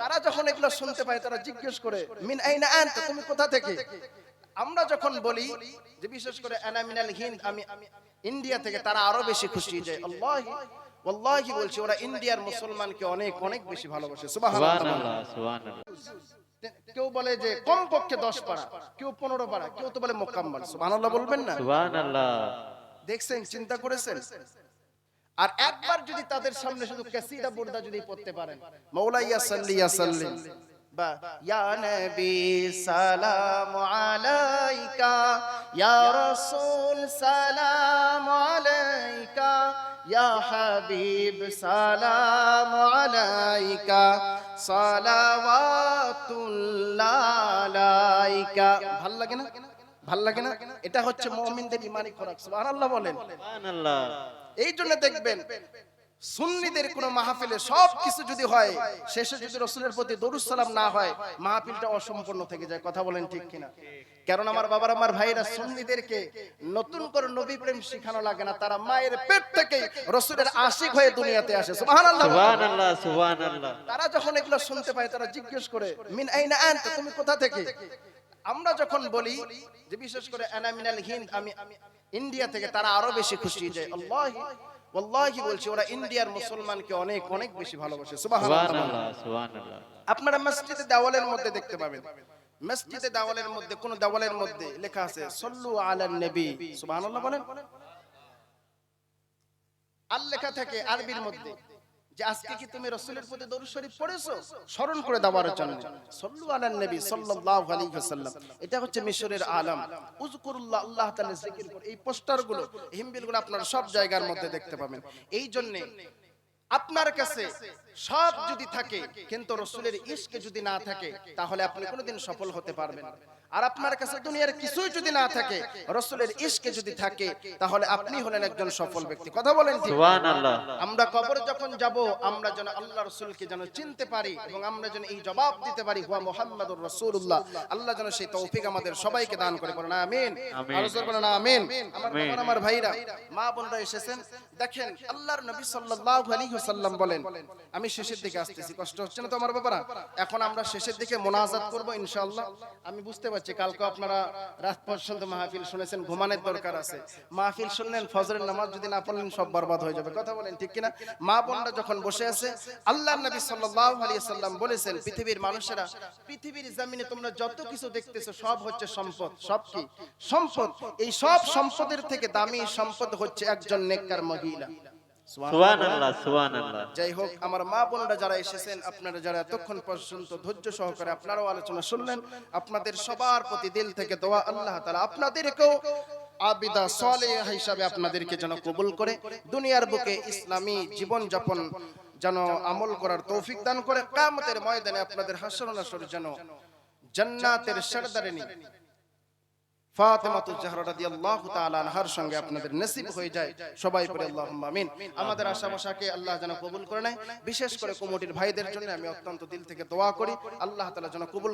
তারা যখন এগুলো শুনতে পায় তারা জিজ্ঞেস করে মিন আইনা আনতা? তুমি কোথা থেকে? আমরা যখন বলি যে বিশেষ করে আনা মিনাল হিন্দ আমি ইন্ডিয়া থেকে তারা আরও বেশি খুশি যায় আল্লাহি ওয়াল্লাহি বলছি ওরা ইন্ডিয়ার মুসলমানকে অনেক অনেক বেশি ভালোবাসে। সুবহানাল্লাহ। সুবহানাল্লাহ সুবহানাল্লাহ। কেউ বলে যে কম পক্ষে 10 পারা কেউ 15 পারা কেউ তো বলে মোকাম্মল। সুবহানাল্লাহ বলবেন না? সুবহানাল্লাহ। দেখছেন চিন্তা করেছেন? আর একবার যদি তাদের সামনে শুধু কাসিদা বুরদা যদি পড়তে পারেন। মাওলাইয়া সাল্লি সাল্লিম বা ইয়া নবী সালাম আলাইকা ইয়া রাসূল সালাম আলাইকা ইয়া হাবিব সালাম আলাইকা সালাওয়াতুল্লাহ আলাইকা। ভালো লাগে না? ভালো লাগে না? এটা হচ্ছে মুমিনদের ইমানি খোরাক সুবহানাল্লাহ বলেন। সুবহানাল্লাহ। এই জন্য দেখবেন সুন্নিদের কোন মাহফিলে সব কিছু যদি হয় শেষে যদি রসুলের প্রতি দরুদ সালাম না হয় মাহফিলটা অসম্পূর্ণ থেকে যায়। কথা বলেন ঠিক কিনা? কারণ আমার বাবার আমার ভাইরা সুন্নিদেরকে নতুন করে নবী প্রেম শিখানো লাগে না। তারা মায়ের পেট থেকে রসুলের আশিক হয়ে দুনিয়াতে আসে। সুবহানাল্লাহ সুবহানাল্লাহ সুবহানাল্লাহ। তারা যখন এগুলো শুনতে পায় তারা জিজ্ঞেস করে মিন আইনা আনতা? তুমি কোথা থেকে? আমরা যখন বলি যে বিশেষ করে আনা মিনাল হিন্দ আমি ইন্ডিয়া থেকে তারা আরও বেশি খুশি যায় আল্লাহি ওয়াল্লাহি বলছি ওরা ইন্ডিয়ার মুসলমানকে অনেক অনেক বেশি ভালোবাসে। সুবহানাল্লাহ। সুবহানাল্লাহ সুবহানাল্লাহ। আপনারা মসজিদে দেওয়ালের মধ্যে দেখতে পাবেন। মসজিদে দেওয়ালের মধ্যে কোন দেওয়ালের মধ্যে লেখা আছে সল্লু আলান নবী। সুবহানাল্লাহ বলেন। আর লেখা থাকে আরবির মধ্যে। যে আজকে কি তুমি রাসূলের প্রতি দরুদ শরীফ পড়েছো? স্মরণ করে দেওয়ার জন্য। সল্লু আলান নবী সাল্লাল্লাহু আলাইহি ওয়াসাল্লাম। এটা হচ্ছে মিশরের আলম। উযকুরুল্লাহ আল্লাহ তাআলা জিকির করে। এই পোস্টারগুলো হিমবিলগুলো আপনারা সব জায়গার মধ্যে দেখতে পাবেন। এই জন্য আপনার কাছে সব যদি থাকে কিন্তু রসুলের ইশকে যদি না থাকে তাহলে আপনি কোনোদিন সফল হতে পারবেন না। আর আপনার কাছে দুনিয়ার কিছুই যদি না থাকে রসুলের ইশকে যদি থাকে তাহলে আপনি হলেন একজন সফল ব্যক্তি। কথা বলেন আমরা কবর যখন যাব আমরা যেন আল্লাহ রসুলকে যেন চিনতে পারি এবং আমরা যেন এই জবাব দিতে পারি হুয়া মোহাম্মদুর রসুল্লাহ আল্লাহ যেন সেই তৌফিক আমাদের সবাইকে দান করে। বলেন আমিন। আমিন। বলেন আমিন। আমার আমার ভাইরা মা বোনরা এসেছেন। দেখেন আল্লাহর নবী সাল্লাল্লাহু আলাইহি ওয়াসাল্লাম বলেন আমি শেষের দিকে আসতেছি কষ্ট হচ্ছে না তো আমার বাবারা এখন আমরা শেষের দিকে মোনাজাত করব ইনশাআল্লাহ। আমি বুঝতে পারছি কালকে আপনারা রাত পর্যন্ত মাহফিল শুনেছেন, ঘুমানোর দরকার আছে। মাহফিল শুনলেন, ফজরের নামাজ যদি না পড়লেন, সব বরবাদ হয়ে যাবে। কথা বলেন, ঠিক কিনা? মা বোনরা যখন বসে আছে, আল্লাহর নবী সাল্লাল্লাহু আলাইহি ওয়াসাল্লাম বলেছেন, পৃথিবীর মানুষেরা, পৃথিবীর জমিনে তোমরা যত কিছু দেখতেছো, সব হচ্ছে সম্পদ। সব কি? সম্পদ। এই সব সম্পদের থেকে দামি সম্পদ হচ্ছে একজন নেককার মহিলা। যাই হোক আমার মা বোনরা যারা এসেছেন আপনারা যারা এতক্ষণ পর্যন্ত ধৈর্য সহকারে আপনারাও আলোচনা শুনলেন আপনাদের সবার প্রতি দিল থেকে দোয়া আল্লাহ তাআলা আপনাদেরকেও আবিদা সালেহ হিসাবে আপনাদেরকে যেন কবুল করে দুনিয়ার বুকে ইসলামী জীবন যাপন যেন আমল করার তৌফিক দান করে কিয়ামতের ময়দানে আপনাদের হাসর নাসর যেন জান্নাতের সরদারিনী সঙ্গে আপনাদের হয়ে যায়। সবাই আমাদের আশা ভাষাকে আল্লাহ যেন কবুল করে নেয়। বিশেষ করে কমিটির ভাইদের জন্য আমি অত্যন্ত দিল থেকে দোয়া করি। আল্লাহ যেন কবুল